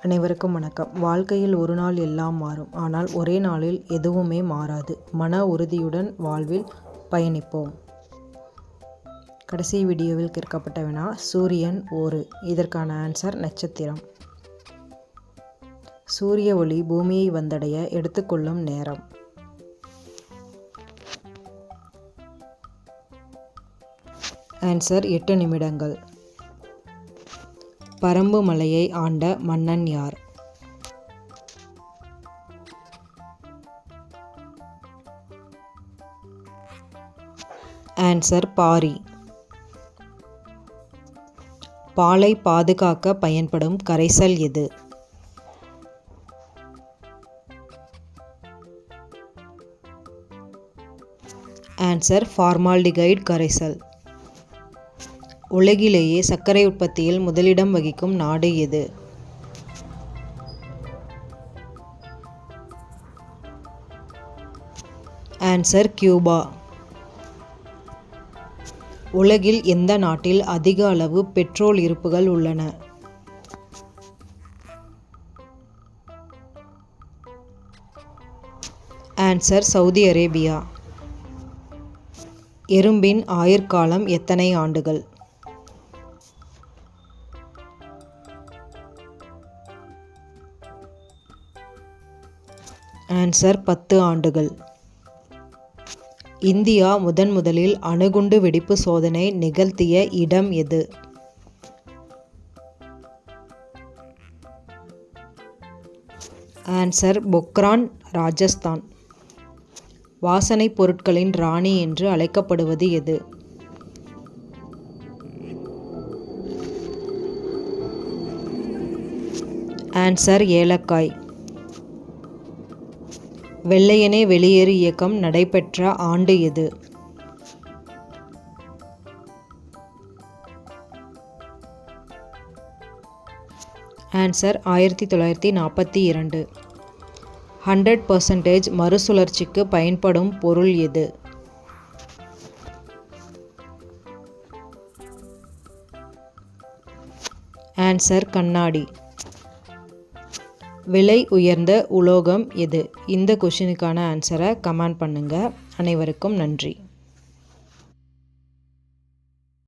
அனைவருக்கும் வணக்கம். வாழ்க்கையில் ஒரு நாள் எல்லாம் மாறும். ஆனால் ஒரே நாளில் எதுவுமே மாறாது. மன உறுதியுடன் வாழ்வில் பயணிப்போம். கடைசி வீடியோவில் கேட்கப்பட்ட வினா சூரியன் ஒரு. இதற்கான ஆன்சர் நட்சத்திரம். சூரிய ஒளி பூமியை வந்தடைய எடுத்துக்கொள்ளும் நேரம். ஆன்சர் எட்டு நிமிடங்கள். பரம்பு மலையை ஆண்ட மன்னன் யார்? ஆன்சர் பாரி. பாலை பாதுகாக்க பயன்படும் கரைசல் எது? ஆன்சர் ஃபார்மால்டிகைடு கரைசல். உலகிலேயே சர்க்கரை உற்பத்தியில் முதலிடம் வகிக்கும் நாடு எது? ஆன்சர் கியூபா உலகில் எந்த நாட்டில் அதிக அளவு பெட்ரோல் இருப்புகள் உள்ளன? ஆன்சர் சவுதி அரேபியா எறும்பின் ஆயுர்காலம் எத்தனை ஆண்டுகள்? ஆன்சர் பத்து ஆண்டுகள். இந்தியா முதன் முதலில் அணுகுண்டு வெடிப்பு சோதனை நிகழ்த்திய இடம் எது? ஆன்சர் பொக்ரான் ராஜஸ்தான். வாசனைப் பொருட்களின் ராணி என்று அழைக்கப்படுவது எது? ஆன்சர் ஏலக்காய். வெள்ளையனே வெளியேறு இயக்கம் நடைபெற்ற ஆண்டு எது ஆன்சர் ஆயிரத்தி தொள்ளாயிரத்தி நாற்பத்தி இரண்டு. ஹண்ட்ரட் பர்சன்டேஜ் மறுசுழற்சிக்கு பயன்படும் பொருள் எது ஆன்சர் கண்ணாடி. விலை உயர்ந்த உலோகம் எது? இந்த கொஷினுக்கான ஆன்சரை கமெண்ட் பண்ணுங்கள் அனைவருக்கும் நன்றி.